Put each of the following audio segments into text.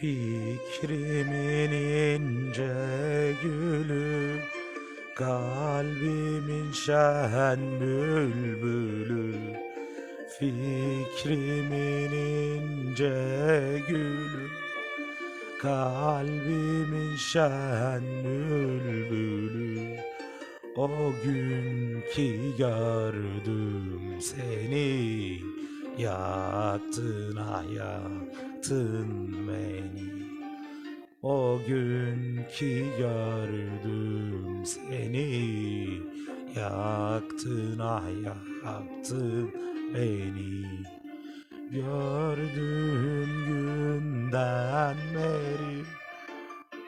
Fikrimin ince gülü Kalbimin şen bülbülü. Fikrimin ince gülü Kalbimin şen bülbülü. O gün ki gördüm seni Yaktın ah yaktın beni. O gün ki gördüm seni. Yaktın ah yaktın beni. Gördüğüm günden beri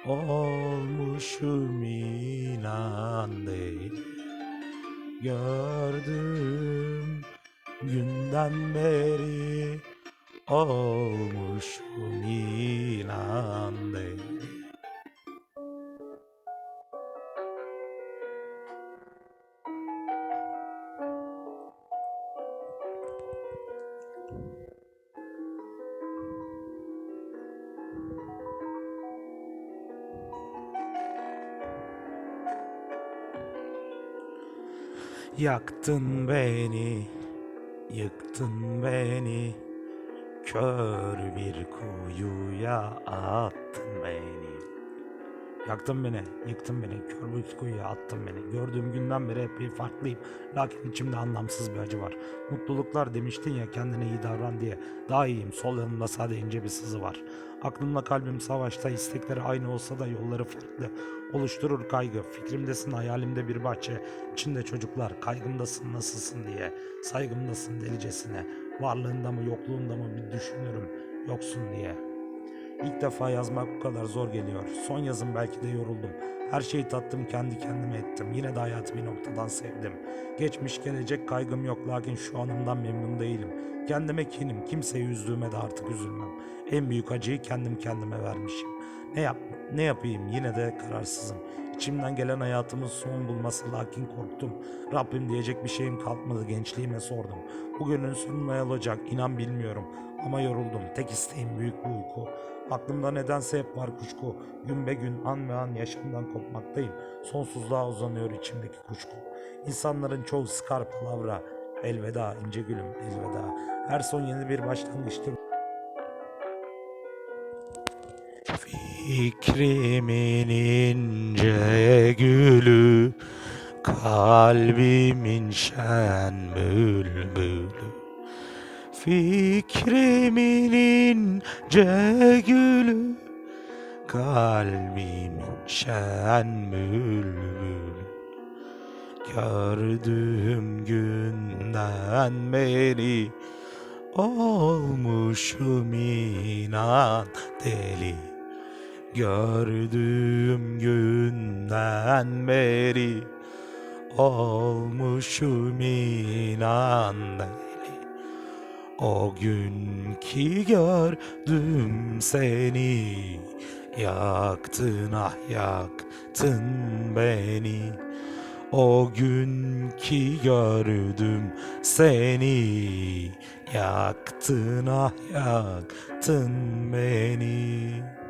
Olmuşum inan değil. Gördüm günden beri Olmuşum inan değil Yaktın beni, yıktın beni Kör bir kuyuya attın beni Yaktın beni, yıktın beni, kör bir kuyuya attın beni. Gördüğüm günden beri bir farklıyım. Lakin içimde anlamsız bir acı var. Mutluluklar demiştin ya kendine iyi davran diye. Daha iyiyim, sol yanımda sadece ince bir sızı var. Aklımla kalbim savaşta, istekleri aynı olsa da yolları farklı. Oluşturur kaygı, fikrimdesin hayalimde bir bahçe. İçinde çocuklar, kaygımdasın nasılsın diye. Saygımdasın delicesine. Varlığında mı yokluğunda mı bir düşünürüm. Yoksun diye İlk defa yazmak bu kadar zor geliyor. Son yazım belki de yoruldum. Her şeyi tattım kendi kendime ettim. Yine de hayatı bir noktadan sevdim. Geçmiş gelecek kaygım yok lakin şu anımdan memnun değilim. Kendime kinim. Kimseyi üzdüğüme de artık üzülmem. En büyük acıyı kendim kendime vermişim. Ne yap ne yapayım yine de kararsızım. İçimden gelen hayatımın son bulması lakin korktum. Rabbim diyecek bir şeyim kalmadı gençliğime sordum. Bugünün sonu ne olacak inan bilmiyorum. Ama yoruldum. Tek isteğim büyük bir uyku. Aklımda nedense hep var kuşku. Gün be gün an ve an yaşamdan kopmaktayım. Sonsuzluğa uzanıyor içimdeki kuşku. İnsanların çoğu sıkar palavra. Elveda ince gülüm elveda. Her son yeni bir başlangıçtır. Fikrimin ince gülü Kalbimin şen bülbülü. Fikrimin ince gülü Kalbimin şen bülbülü. Gördüğüm günden beri Olmuşum inan deli Gördüğüm günden beri Olmuşum inan deli O gün ki gördüm seni Yaktın ah yaktın beni. O gün ki gördüm seni Yaktın ah yaktın beni